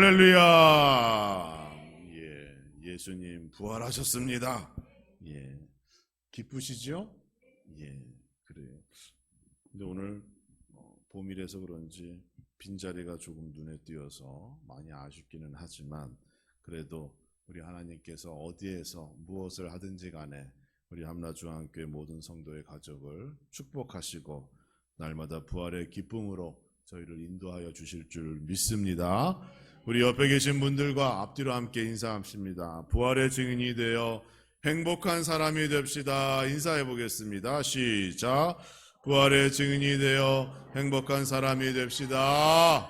할렐루야. 예, 예수님 부활하셨습니다. 예, 기쁘시죠? 예, 그래요. 근데 오늘 어, 봄이라서 그런지 빈자리가 조금 눈에 띄어서 많이 아쉽기는 하지만 그래도 우리 하나님께서 어디에서 무엇을 하든지 간에 우리 함나중앙교회 모든 성도의 가족을 축복하시고 날마다 부활의 기쁨으로 저희를 인도하여 주실 줄 믿습니다. 우리 옆에 계신 분들과 앞뒤로 함께 인사합시다. 부활의 증인이 되어 행복한 사람이 됩시다. 인사해 보겠습니다. 시작. 부활의 증인이 되어 행복한 사람이 됩시다.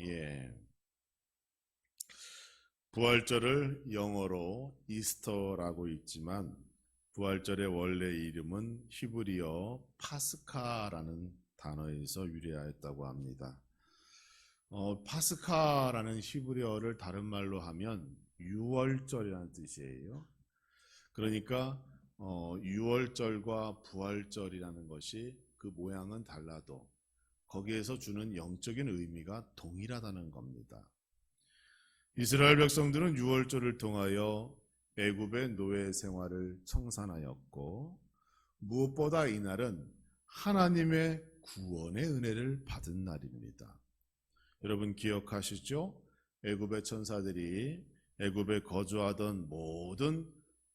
예. 부활절을 영어로 이스터라고 읽지만 부활절의 원래 이름은 히브리어 파스카라는 단어에서 유래하였다고 합니다. 어, 파스카라는 히브리어를 다른 말로 하면 유월절이라는 뜻이에요. 그러니까 어, 유월절과 부활절이라는 것이 그 모양은 달라도 거기에서 주는 영적인 의미가 동일하다는 겁니다. 이스라엘 백성들은 유월절을 통하여 애굽의 노예 생활을 청산하였고 무엇보다 이날은 하나님의 구원의 은혜를 받은 날입니다. 여러분 기억하시죠? 애굽의 천사들이 애굽에 거주하던 모든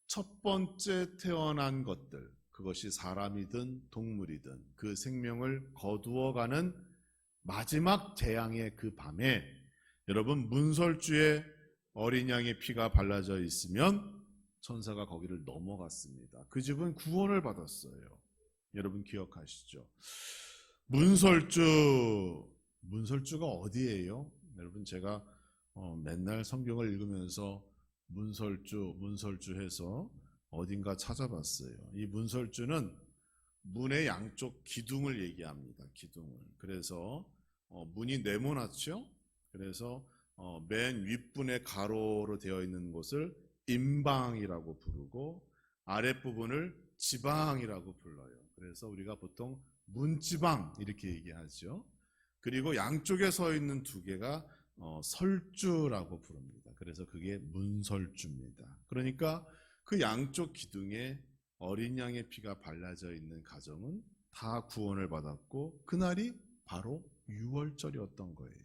첫 번째 태어난 것들, 그것이 사람이든 동물이든 그 생명을 거두어가는 마지막 재앙의 그 밤에 여러분 문설주에 어린 양의 피가 발라져 있으면 천사가 거기를 넘어갔습니다. 그 집은 구원을 받았어요. 여러분 기억하시죠? 문설주 문설주가 어디예요? 여러분 제가 어, 맨날 성경을 읽으면서 문설주 문설주 해서 어딘가 찾아봤어요. 이 문설주는 문의 양쪽 기둥을 얘기합니다. 기둥을. 그래서 어, 문이 네모났죠. 그래서 어, 맨 윗분의 가로로 되어 있는 곳을 임방이라고 부르고 아랫부분을 지방이라고 불러요. 그래서 우리가 보통 문지방 이렇게 얘기하죠. 그리고 양쪽에 서 있는 두 개가 어, 설주라고 부릅니다. 그래서 그게 문설주입니다. 그러니까 그 양쪽 기둥에 어린 양의 피가 발라져 있는 가정은 다 구원을 받았고 그날이 바로 6월절이었던 거예요.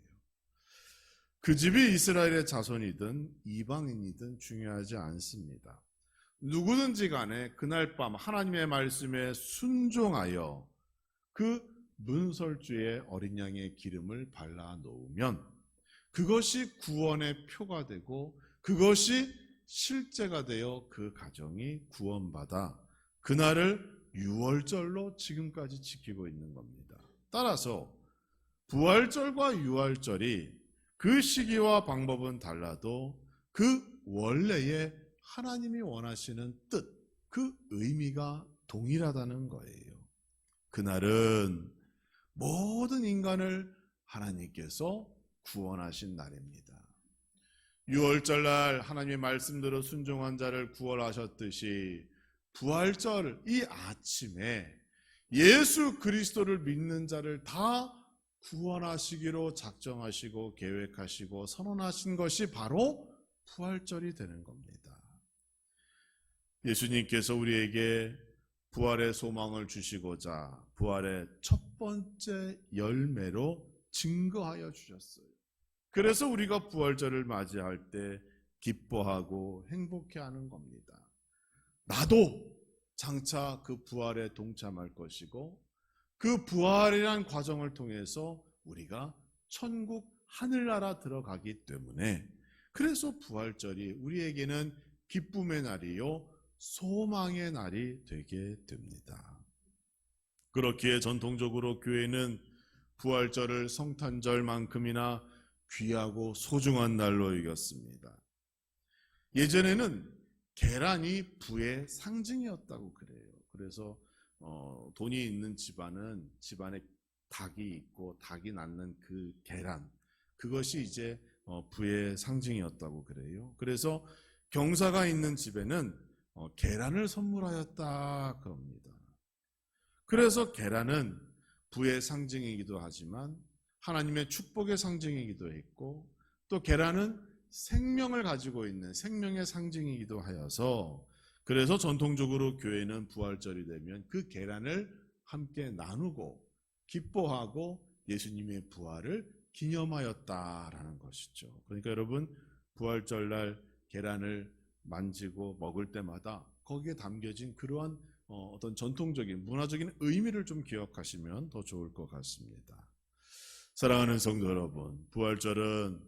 그 집이 이스라엘의 자손이든 이방인이든 중요하지 않습니다. 누구든지 간에 그날 밤 하나님의 말씀에 순종하여 그 문설주의 어린 양의 기름을 발라 놓으면 그것이 구원의 표가 되고 그것이 실제가 되어 그 가정이 구원받아 그날을 6월절로 지금까지 지키고 있는 겁니다. 따라서 부활절과 유월절이 그 시기와 방법은 달라도 그 원래의 하나님이 원하시는 뜻, 그 의미가 동일하다는 거예요. 그날은 모든 인간을 하나님께서 구원하신 날입니다. 6월절 날 하나님의 말씀대로 순종한 자를 구원하셨듯이 부활절 이 아침에 예수 그리스도를 믿는 자를 다 구원하시기로 작정하시고 계획하시고 선언하신 것이 바로 부활절이 되는 겁니다. 예수님께서 우리에게 부활의 소망을 주시고자 부활의 첫 번째 열매로 증거하여 주셨어요. 그래서 우리가 부활절을 맞이할 때 기뻐하고 행복해 하는 겁니다. 나도 장차 그 부활에 동참할 것이고 그 부활이란 과정을 통해서 우리가 천국 하늘나라 들어가기 때문에 그래서 부활절이 우리에게는 기쁨의 날이요 소망의 날이 되게 됩니다. 그렇기에 전통적으로 교회는 부활절을 성탄절만큼이나 귀하고 소중한 날로 여겼습니다. 예전에는 계란이 부의 상징이었다고 그래요. 그래서 어, 돈이 있는 집안은 집안에 닭이 있고 닭이 낳는 그 계란 그것이 이제 어, 부의 상징이었다고 그래요. 그래서 경사가 있는 집에는 어, 계란을 선물하였다 그럽니다. 그래서 계란은 부의 상징이기도 하지만 하나님의 축복의 상징이기도 했고 또 계란은 생명을 가지고 있는 생명의 상징이기도 하여서 그래서 전통적으로 교회는 부활절이 되면 그 계란을 함께 나누고 기뻐하고 예수님의 부활을 기념하였다라는 것이죠. 그러니까 여러분 부활절날 계란을 만지고 먹을 때마다 거기에 담겨진 그러한 어, 어떤 전통적인 문화적인 의미를 좀 기억하시면 더 좋을 것 같습니다. 사랑하는 성도 여러분, 부활절은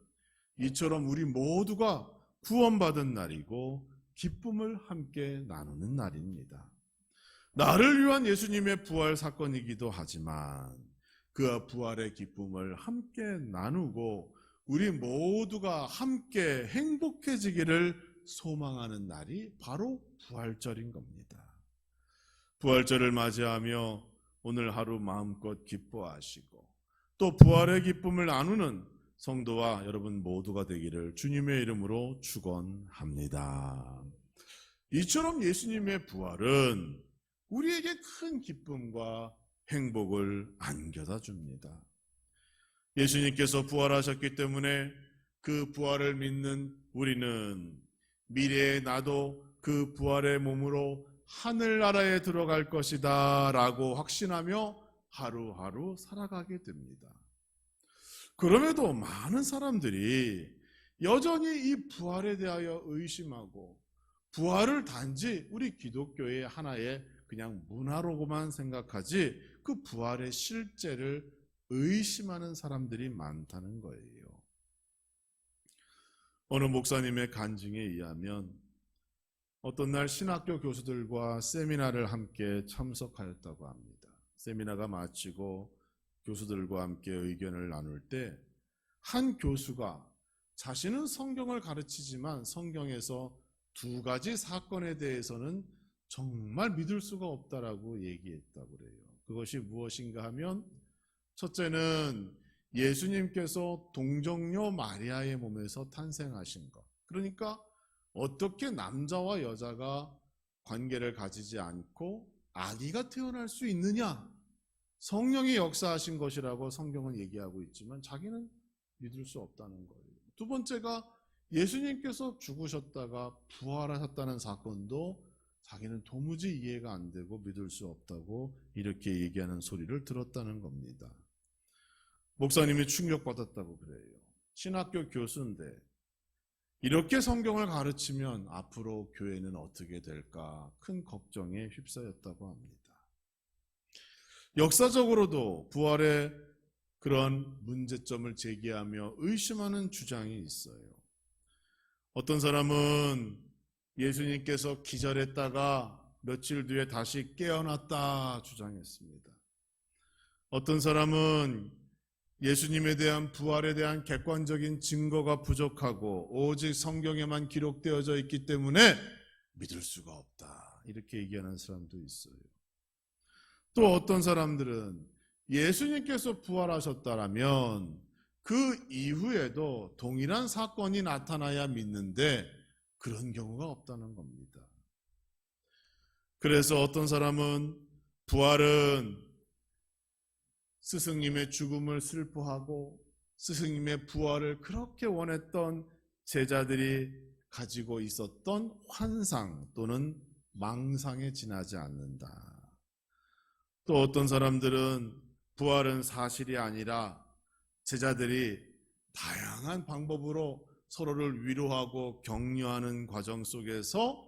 이처럼 우리 모두가 구원받은 날이고 기쁨을 함께 나누는 날입니다. 나를 위한 예수님의 부활 사건이기도 하지만 그 부활의 기쁨을 함께 나누고 우리 모두가 함께 행복해지기를 소망하는 날이 바로 부활절인 겁니다. 부활절을 맞이하며 오늘 하루 마음껏 기뻐하시고 또 부활의 기쁨을 나누는 성도와 여러분 모두가 되기를 주님의 이름으로 축원합니다. 이처럼 예수님의 부활은 우리에게 큰 기쁨과 행복을 안겨다 줍니다. 예수님께서 부활하셨기 때문에 그 부활을 믿는 우리는 미래의 나도 그 부활의 몸으로 하늘나라에 들어갈 것이다 라고 확신하며 하루하루 살아가게 됩니다. 그럼에도 많은 사람들이 여전히 이 부활에 대하여 의심하고 부활을 단지 우리 기독교의 하나의 그냥 문화로만 생각하지 그 부활의 실제를 의심하는 사람들이 많다는 거예요. 어느 목사님의 간증에 의하면 어떤 날 신학교 교수들과 세미나를 함께 참석하였다고 합니다. 세미나가 마치고 교수들과 함께 의견을 나눌 때 한 교수가 자신은 성경을 가르치지만 성경에서 두 가지 사건에 대해서는 정말 믿을 수가 없다라고 얘기했다고 그래요. 그것이 무엇인가 하면 첫째는 예수님께서 동정녀 마리아의 몸에서 탄생하신 것. 그러니까 어떻게 남자와 여자가 관계를 가지지 않고 아기가 태어날 수 있느냐? 성령이 역사하신 것이라고 성경은 얘기하고 있지만 자기는 믿을 수 없다는 거예요. 두 번째가 예수님께서 죽으셨다가 부활하셨다는 사건도 자기는 도무지 이해가 안 되고 믿을 수 없다고 이렇게 얘기하는 소리를 들었다는 겁니다. 목사님이 충격받았다고 그래요. 신학교 교수인데 이렇게 성경을 가르치면 앞으로 교회는 어떻게 될까 큰 걱정에 휩싸였다고 합니다. 역사적으로도 부활의 그런 문제점을 제기하며 의심하는 주장이 있어요. 어떤 사람은 예수님께서 기절했다가 며칠 뒤에 다시 깨어났다 주장했습니다. 어떤 사람은 예수님에 대한 부활에 대한 객관적인 증거가 부족하고 오직 성경에만 기록되어져 있기 때문에 믿을 수가 없다. 이렇게 얘기하는 사람도 있어요. 또 어떤 사람들은 예수님께서 부활하셨다라면 그 이후에도 동일한 사건이 나타나야 믿는데 그런 경우가 없다는 겁니다. 그래서 어떤 사람은 부활은 스승님의 죽음을 슬퍼하고 스승님의 부활을 그렇게 원했던 제자들이 가지고 있었던 환상 또는 망상에 지나지 않는다. 또 어떤 사람들은 부활은 사실이 아니라 제자들이 다양한 방법으로 서로를 위로하고 격려하는 과정 속에서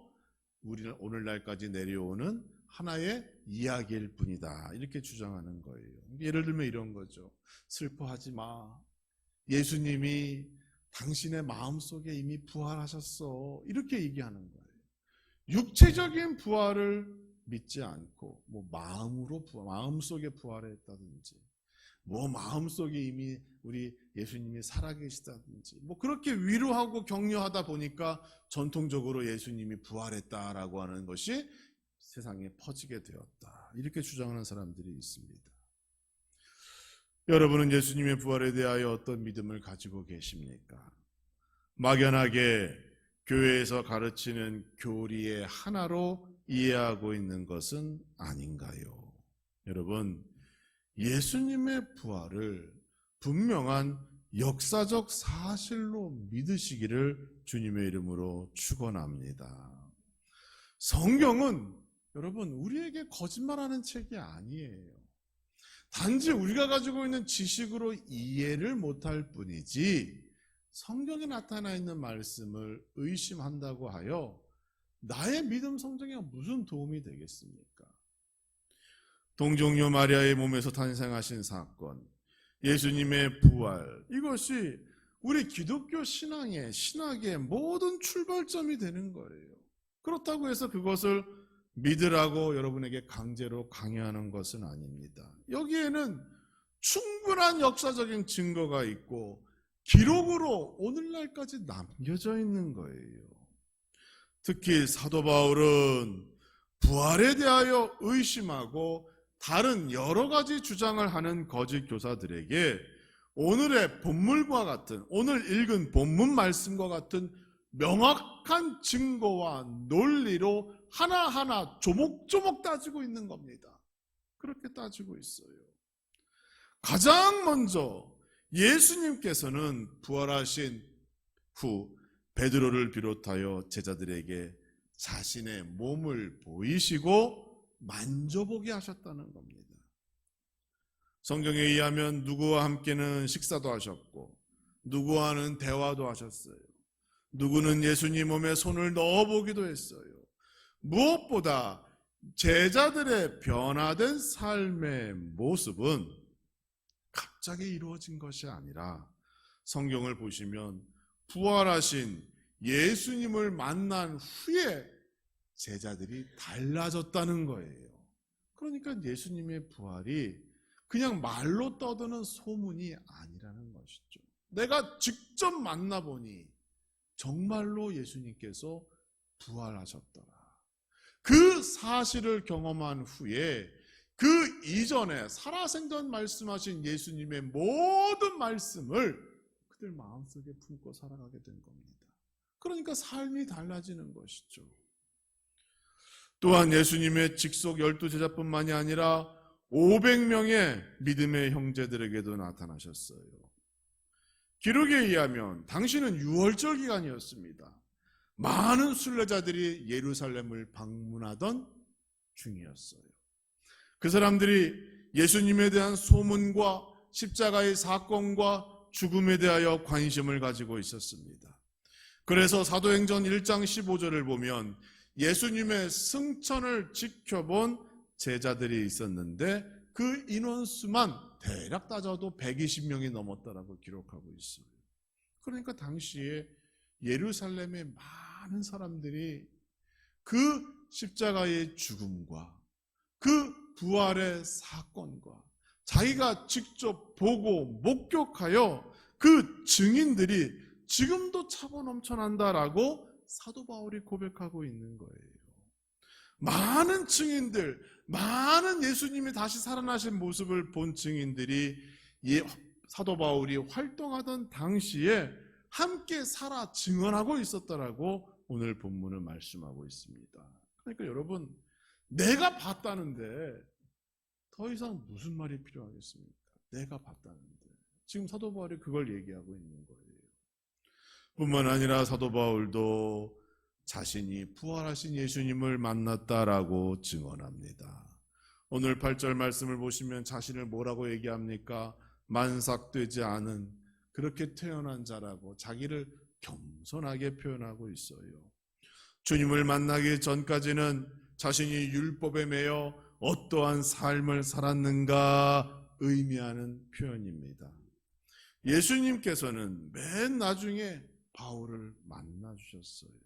우리는 오늘날까지 내려오는 하나의 이야기일 뿐이다. 이렇게 주장하는 거예요. 예를 들면 이런 거죠. 슬퍼하지 마. 예수님이 당신의 마음 속에 이미 부활하셨어. 이렇게 얘기하는 거예요. 육체적인 부활을 믿지 않고 뭐 마음으로 부활, 마음 속에 부활했다든지 뭐 마음 속에 이미 우리 예수님이 살아계시다든지 뭐 그렇게 위로하고 격려하다 보니까 전통적으로 예수님이 부활했다라고 하는 것이 세상에 퍼지게 되었다. 이렇게 주장하는 사람들이 있습니다. 여러분은 예수님의 부활에 대하여 어떤 믿음을 가지고 계십니까? 막연하게 교회에서 가르치는 교리의 하나로 이해하고 있는 것은 아닌가요? 여러분, 예수님의 부활을 분명한 역사적 사실로 믿으시기를 주님의 이름으로 축원합니다. 성경은 여러분 우리에게 거짓말하는 책이 아니에요. 단지 우리가 가지고 있는 지식으로 이해를 못할 뿐이지 성경에 나타나 있는 말씀을 의심한다고 하여 나의 믿음 성장에 무슨 도움이 되겠습니까? 동정녀 마리아의 몸에서 탄생하신 사건, 예수님의 부활, 이것이 우리 기독교 신앙의, 신학의 모든 출발점이 되는 거예요. 그렇다고 해서 그것을 믿으라고 여러분에게 강제로 강요하는 것은 아닙니다. 여기에는 충분한 역사적인 증거가 있고 기록으로 오늘날까지 남겨져 있는 거예요. 특히 사도 바울은 부활에 대하여 의심하고 다른 여러 가지 주장을 하는 거짓 교사들에게 오늘의 본물과 같은 오늘 읽은 본문 말씀과 같은 명확한 증거와 논리로 하나하나 조목조목 따지고 있는 겁니다. 그렇게 따지고 있어요. 가장 먼저 예수님께서는 부활하신 후 베드로를 비롯하여 제자들에게 자신의 몸을 보이시고 만져보게 하셨다는 겁니다. 성경에 의하면 누구와 함께는 식사도 하셨고 누구와는 대화도 하셨어요. 누구는 예수님 몸에 손을 넣어보기도 했어요. 무엇보다 제자들의 변화된 삶의 모습은 갑자기 이루어진 것이 아니라 성경을 보시면 부활하신 예수님을 만난 후에 제자들이 달라졌다는 거예요. 그러니까 예수님의 부활이 그냥 말로 떠드는 소문이 아니라는 것이죠. 내가 직접 만나보니 정말로 예수님께서 부활하셨더라. 그 사실을 경험한 후에 그 이전에 살아생전 말씀하신 예수님의 모든 말씀을 그들 마음속에 품고 살아가게 된 겁니다. 그러니까 삶이 달라지는 것이죠. 또한 예수님의 직속 열두 제자뿐만이 아니라 500명의 믿음의 형제들에게도 나타나셨어요. 기록에 의하면 당신은 6월절 기간이었습니다. 많은 순례자들이 예루살렘을 방문하던 중이었어요. 그 사람들이 예수님에 대한 소문과 십자가의 사건과 죽음에 대하여 관심을 가지고 있었습니다. 그래서 사도행전 1장 15절을 보면 예수님의 승천을 지켜본 제자들이 있었는데 그 인원수만 대략 따져도 120명이 넘었다라고 기록하고 있어요. 그러니까 당시에 예루살렘의 많은 사람들이 그 십자가의 죽음과 그 부활의 사건과 자기가 직접 보고 목격하여 그 증인들이 지금도 차고 넘쳐난다라고 사도 바울이 고백하고 있는 거예요. 많은 증인들, 많은 예수님이 다시 살아나신 모습을 본 증인들이 예, 사도 바울이 활동하던 당시에 함께 살아 증언하고 있었다라고 오늘 본문은 말씀하고 있습니다. 그러니까 여러분, 내가 봤다는데 더 이상 무슨 말이 필요하겠습니까? 내가 봤다는데. 지금 사도 바울이 그걸 얘기하고 있는 거예요. 뿐만 아니라 사도 바울도 자신이 부활하신 예수님을 만났다라고 증언합니다. 오늘 8절 말씀을 보시면 자신을 뭐라고 얘기합니까? 만삭되지 않은 그렇게 태어난 자라고 자기를 겸손하게 표현하고 있어요. 주님을 만나기 전까지는 자신이 율법에 매여 어떠한 삶을 살았는가 의미하는 표현입니다. 예수님께서는 맨 나중에 바울을 만나 주셨어요.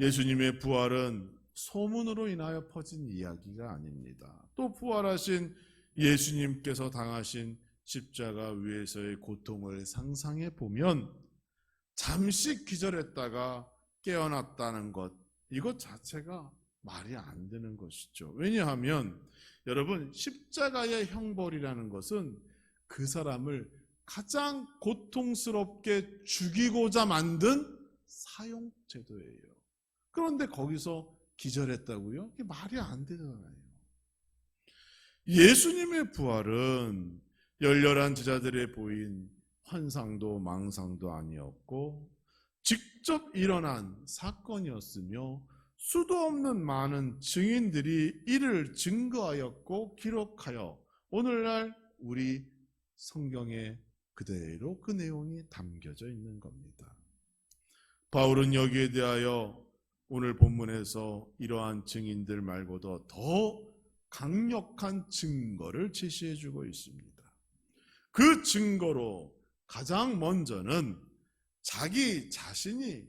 예수님의 부활은 소문으로 인하여 퍼진 이야기가 아닙니다. 또 부활하신 예수님께서 당하신 십자가 위에서의 고통을 상상해 보면 잠시 기절했다가 깨어났다는 것, 이것 자체가 말이 안 되는 것이죠. 왜냐하면 여러분, 십자가의 형벌이라는 것은 그 사람을 가장 고통스럽게 죽이고자 만든 사용제도예요. 그런데 거기서 기절했다고요? 이게 말이 안 되잖아요. 예수님의 부활은 열렬한 제자들의 보인 환상도 망상도 아니었고 직접 일어난 사건이었으며 수도 없는 많은 증인들이 이를 증거하였고 기록하여 오늘날 우리 성경에 그대로 그 내용이 담겨져 있는 겁니다. 바울은 여기에 대하여 오늘 본문에서 이러한 증인들 말고도 더 강력한 증거를 제시해 주고 있습니다. 그 증거로 가장 먼저는 자기 자신이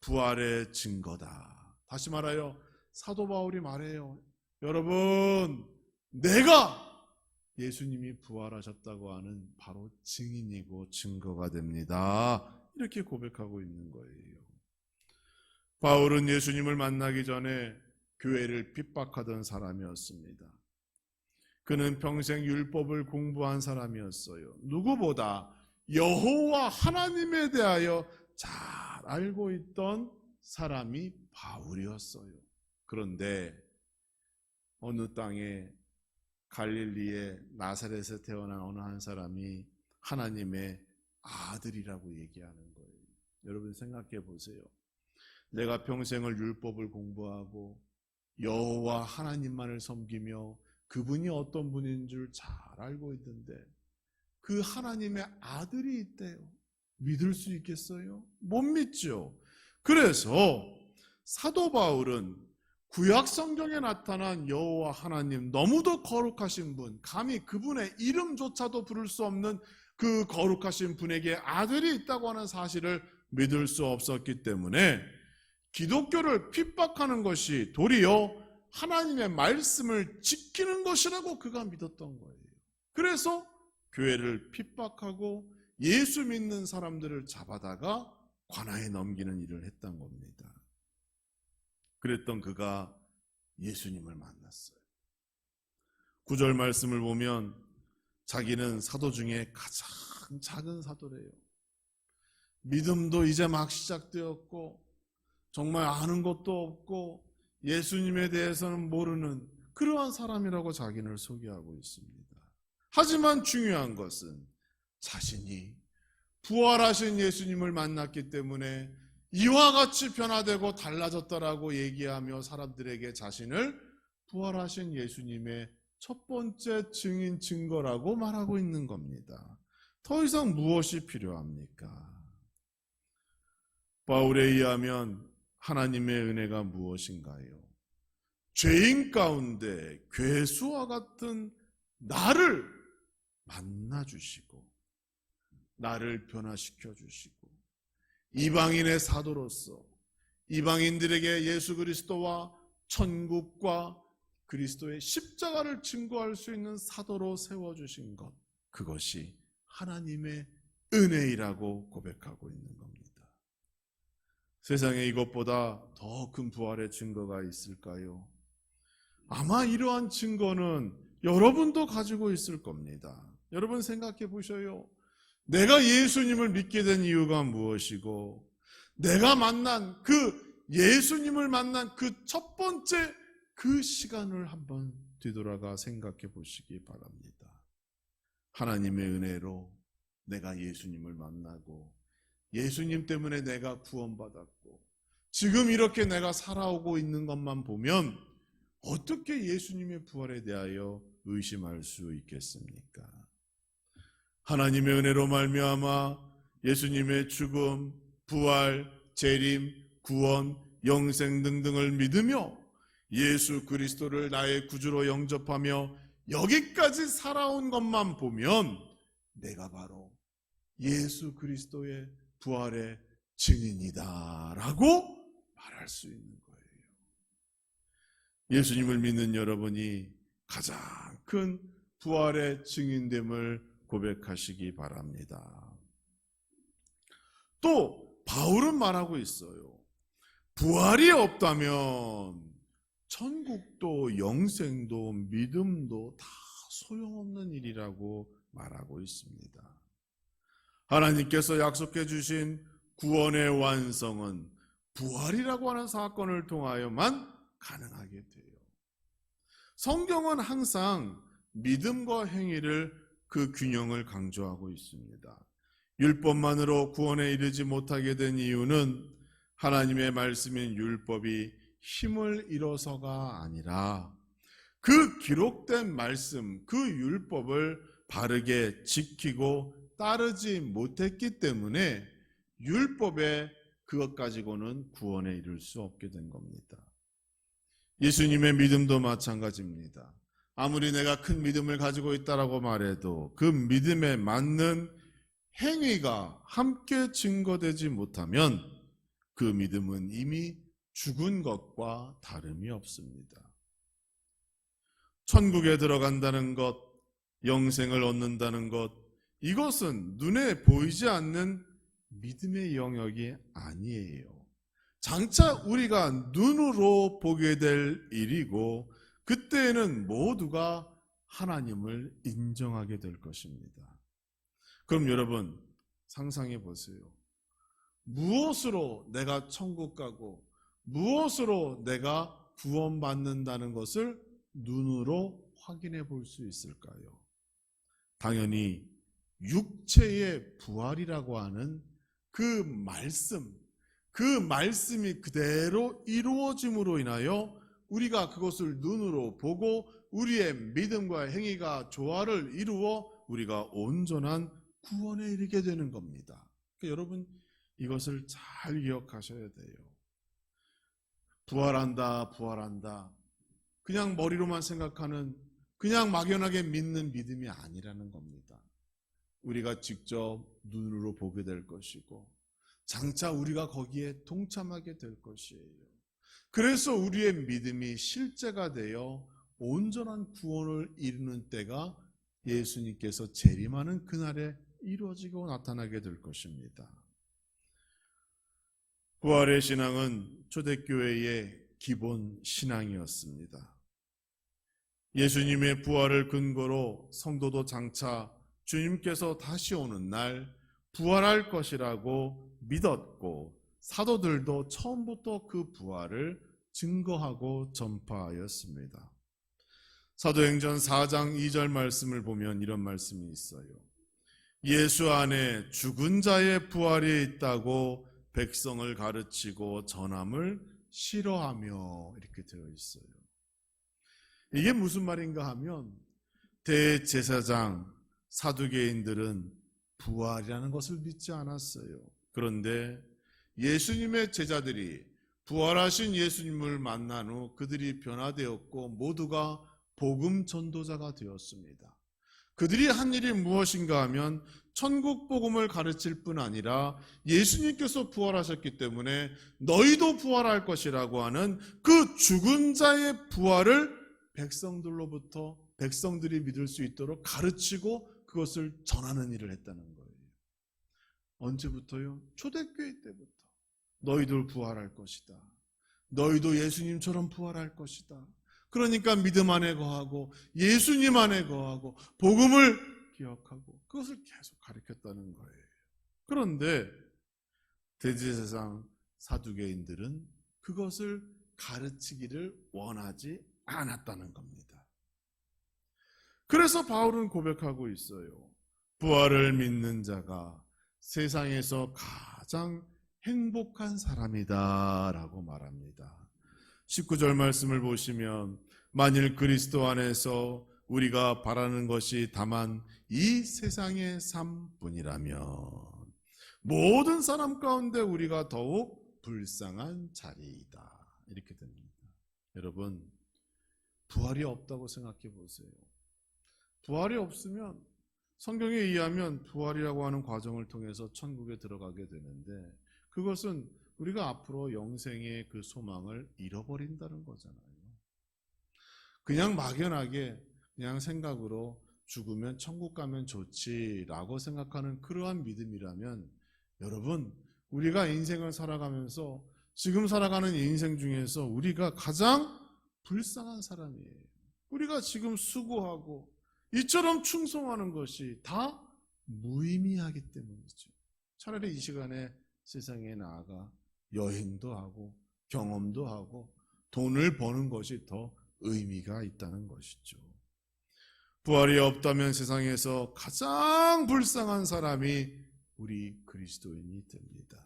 부활의 증거다. 다시 말하여 사도 바울이 말해요. 여러분, 내가 예수님이 부활하셨다고 하는 바로 증인이고 증거가 됩니다. 이렇게 고백하고 있는 거예요. 바울은 예수님을 만나기 전에 교회를 핍박하던 사람이었습니다. 그는 평생 율법을 공부한 사람이었어요. 누구보다 여호와 하나님에 대하여 잘 알고 있던 사람이 바울이었어요. 그런데 어느 땅에 갈릴리의 나사렛에 태어난 어느 한 사람이 하나님의 아들이라고 얘기하는 거예요. 여러분 생각해 보세요. 내가 평생을 율법을 공부하고 여호와 하나님만을 섬기며 그분이 어떤 분인 줄 잘 알고 있는데 그 하나님의 아들이 있대요. 믿을 수 있겠어요? 못 믿죠. 그래서 사도 바울은 구약 성경에 나타난 여호와 하나님 너무도 거룩하신 분, 감히 그분의 이름조차도 부를 수 없는 그 거룩하신 분에게 아들이 있다고 하는 사실을 믿을 수 없었기 때문에 기독교를 핍박하는 것이 도리어 하나님의 말씀을 지키는 것이라고 그가 믿었던 거예요. 그래서 교회를 핍박하고 예수 믿는 사람들을 잡아다가 관아에 넘기는 일을 했던 겁니다. 그랬던 그가 예수님을 만났어요. 구절 말씀을 보면 자기는 사도 중에 가장 작은 사도래요. 믿음도 이제 막 시작되었고 정말 아는 것도 없고 예수님에 대해서는 모르는 그러한 사람이라고 자기를 소개하고 있습니다. 하지만 중요한 것은 자신이 부활하신 예수님을 만났기 때문에 이와 같이 변화되고 달라졌다라고 얘기하며 사람들에게 자신을 부활하신 예수님의 첫 번째 증인 증거라고 말하고 있는 겁니다. 더 이상 무엇이 필요합니까? 바울에 의하면 하나님의 은혜가 무엇인가요? 죄인 가운데 괴수와 같은 나를 만나 주시고 나를 변화시켜 주시고 이방인의 사도로서 이방인들에게 예수 그리스도와 천국과 그리스도의 십자가를 증거할 수 있는 사도로 세워 주신 것 그것이 하나님의 은혜이라고 고백하고 있는 겁니다. 세상에 이것보다 더 큰 부활의 증거가 있을까요? 아마 이러한 증거는 여러분도 가지고 있을 겁니다. 여러분 생각해 보셔요. 내가 예수님을 믿게 된 이유가 무엇이고, 내가 만난 그 예수님을 만난 그 첫 번째 그 시간을 한번 뒤돌아가 생각해 보시기 바랍니다. 하나님의 은혜로 내가 예수님을 만나고, 예수님 때문에 내가 구원받았고, 지금 이렇게 내가 살아오고 있는 것만 보면, 어떻게 예수님의 부활에 대하여 의심할 수 있겠습니까? 하나님의 은혜로 말미암아 예수님의 죽음, 부활, 재림, 구원, 영생 등등을 믿으며 예수 그리스도를 나의 구주로 영접하며 여기까지 살아온 것만 보면 내가 바로 예수 그리스도의 부활의 증인이다라고 말할 수 있는 거예요. 예수님을 믿는 여러분이 가장 큰 부활의 증인됨을 고백하시기 바랍니다. 또 바울은 말하고 있어요. 부활이 없다면 천국도 영생도 믿음도 다 소용없는 일이라고 말하고 있습니다. 하나님께서 약속해 주신 구원의 완성은 부활이라고 하는 사건을 통하여만 가능하게 돼요. 성경은 항상 믿음과 행위를 그 균형을 강조하고 있습니다. 율법만으로 구원에 이르지 못하게 된 이유는 하나님의 말씀인 율법이 힘을 잃어서가 아니라 그 기록된 말씀, 그 율법을 바르게 지키고 따르지 못했기 때문에 율법에 그것 가지고는 구원에 이를 수 없게 된 겁니다. 예수님의 믿음도 마찬가지입니다. 아무리 내가 큰 믿음을 가지고 있다라고 말해도 그 믿음에 맞는 행위가 함께 증거되지 못하면 그 믿음은 이미 죽은 것과 다름이 없습니다. 천국에 들어간다는 것, 영생을 얻는다는 것, 이것은 눈에 보이지 않는 믿음의 영역이 아니에요. 장차 우리가 눈으로 보게 될 일이고, 그때에는 모두가 하나님을 인정하게 될 것입니다. 그럼 여러분, 상상해 보세요. 무엇으로 내가 천국 가고, 무엇으로 내가 구원받는다는 것을 눈으로 확인해 볼 수 있을까요? 당연히 육체의 부활이라고 하는 그 말씀, 그 말씀이 그대로 이루어짐으로 인하여 우리가 그것을 눈으로 보고 우리의 믿음과 행위가 조화를 이루어 우리가 온전한 구원에 이르게 되는 겁니다. 그러니까 여러분 이것을 잘 기억하셔야 돼요. 부활한다, 부활한다. 그냥 머리로만 생각하는 그냥 막연하게 믿는 믿음이 아니라는 겁니다. 우리가 직접 눈으로 보게 될 것이고 장차 우리가 거기에 동참하게 될 것이에요. 그래서 우리의 믿음이 실제가 되어 온전한 구원을 이루는 때가 예수님께서 재림하는 그날에 이루어지고 나타나게 될 것입니다. 부활의 신앙은 초대교회의 기본 신앙이었습니다. 예수님의 부활을 근거로 성도도 장차 주님께서 다시 오는 날 부활할 것이라고 믿었고 사도들도 처음부터 그 부활을 증거하고 전파하였습니다. 사도행전 4장 2절 말씀을 보면 이런 말씀이 있어요. 예수 안에 죽은 자의 부활이 있다고 백성을 가르치고 전함을 싫어하며 이렇게 되어 있어요. 이게 무슨 말인가 하면 대제사장 사두개인들은 부활이라는 것을 믿지 않았어요. 그런데 예수님의 제자들이 부활하신 예수님을 만난 후 그들이 변화되었고 모두가 복음 전도자가 되었습니다. 그들이 한 일이 무엇인가 하면 천국 복음을 가르칠 뿐 아니라 예수님께서 부활하셨기 때문에 너희도 부활할 것이라고 하는 그 죽은 자의 부활을 백성들로부터 백성들이 믿을 수 있도록 가르치고 그것을 전하는 일을 했다는 거예요. 언제부터요? 초대교회 때부터. 너희들 부활할 것이다. 너희도 예수님처럼 부활할 것이다. 그러니까 믿음 안에 거하고 예수님 안에 거하고 복음을 기억하고 그것을 계속 가르쳤다는 거예요. 그런데 대제사장 사두개인들은 그것을 가르치기를 원하지 않았다는 겁니다. 그래서 바울은 고백하고 있어요. 부활을 믿는 자가 세상에서 가장 행복한 사람이다 라고 말합니다. 19절 말씀을 보시면 만일 그리스도 안에서 우리가 바라는 것이 다만 이 세상의 삶뿐이라면 모든 사람 가운데 우리가 더욱 불쌍한 자리이다. 이렇게 됩니다. 여러분, 부활이 없다고 생각해 보세요. 부활이 없으면 성경에 의하면 부활이라고 하는 과정을 통해서 천국에 들어가게 되는데 그것은 우리가 앞으로 영생의 그 소망을 잃어버린다는 거잖아요. 그냥 막연하게 그냥 생각으로 죽으면 천국 가면 좋지라고 생각하는 그러한 믿음이라면 여러분 우리가 인생을 살아가면서 지금 살아가는 인생 중에서 우리가 가장 불쌍한 사람이에요. 우리가 지금 수고하고 이처럼 충성하는 것이 다 무의미하기 때문이죠. 차라리 이 시간에 세상에 나아가 여행도 하고 경험도 하고 돈을 버는 것이 더 의미가 있다는 것이죠. 부활이 없다면 세상에서 가장 불쌍한 사람이 우리 그리스도인이 됩니다.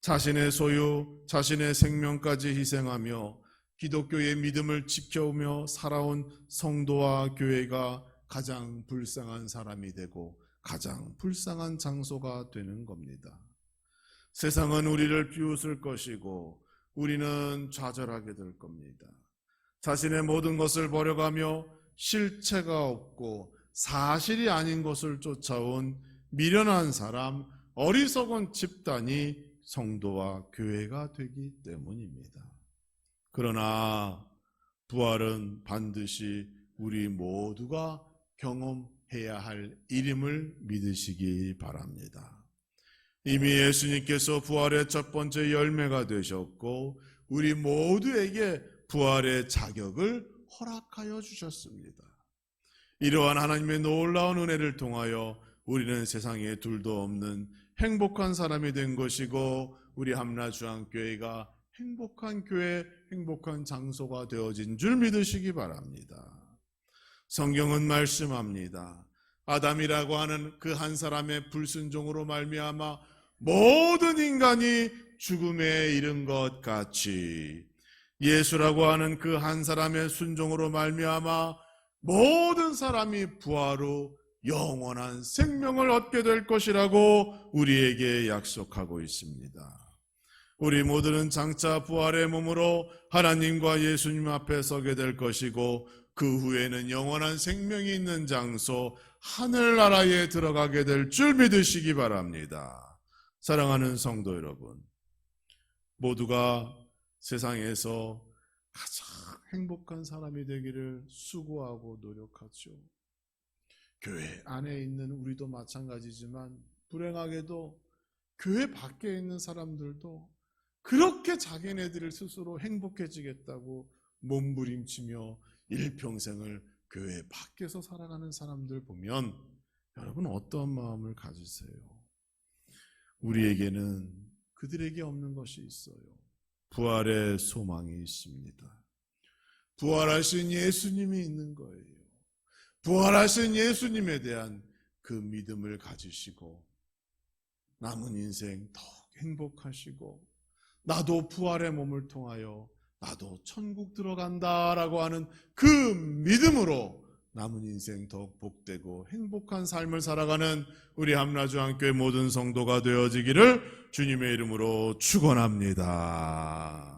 자신의 소유, 자신의 생명까지 희생하며 기독교의 믿음을 지켜오며 살아온 성도와 교회가 가장 불쌍한 사람이 되고 가장 불쌍한 장소가 되는 겁니다. 세상은 우리를 비웃을 것이고 우리는 좌절하게 될 겁니다. 자신의 모든 것을 버려가며 실체가 없고 사실이 아닌 것을 쫓아온 미련한 사람, 어리석은 집단이 성도와 교회가 되기 때문입니다. 그러나 부활은 반드시 우리 모두가 경험해야 할 일임을 믿으시기 바랍니다. 이미 예수님께서 부활의 첫 번째 열매가 되셨고 우리 모두에게 부활의 자격을 허락하여 주셨습니다. 이러한 하나님의 놀라운 은혜를 통하여 우리는 세상에 둘도 없는 행복한 사람이 된 것이고 우리 함라주항교회가 행복한 교회, 행복한 장소가 되어진 줄 믿으시기 바랍니다. 성경은 말씀합니다. 아담이라고 하는 그 한 사람의 불순종으로 말미암아 모든 인간이 죽음에 이른 것 같이 예수라고 하는 그 한 사람의 순종으로 말미암아 모든 사람이 부활로 영원한 생명을 얻게 될 것이라고 우리에게 약속하고 있습니다. 우리 모두는 장차 부활의 몸으로 하나님과 예수님 앞에 서게 될 것이고 그 후에는 영원한 생명이 있는 장소 하늘나라에 들어가게 될 줄 믿으시기 바랍니다. 사랑하는 성도 여러분, 모두가 세상에서 가장 행복한 사람이 되기를 수고하고 노력하죠. 교회 안에 있는 우리도 마찬가지지만 불행하게도 교회 밖에 있는 사람들도 그렇게 자기네들을 스스로 행복해지겠다고 몸부림치며 일평생을 교회 밖에서 살아가는 사람들 보면 여러분 어떤 마음을 가지세요? 우리에게는 그들에게 없는 것이 있어요. 부활의 소망이 있습니다. 부활하신 예수님이 있는 거예요. 부활하신 예수님에 대한 그 믿음을 가지시고 남은 인생 더욱 행복하시고 나도 부활의 몸을 통하여 나도 천국 들어간다라고 하는 그 믿음으로 남은 인생 더욱 복되고 행복한 삶을 살아가는 우리 함라주한교회 모든 성도가 되어지기를 주님의 이름으로 축원합니다.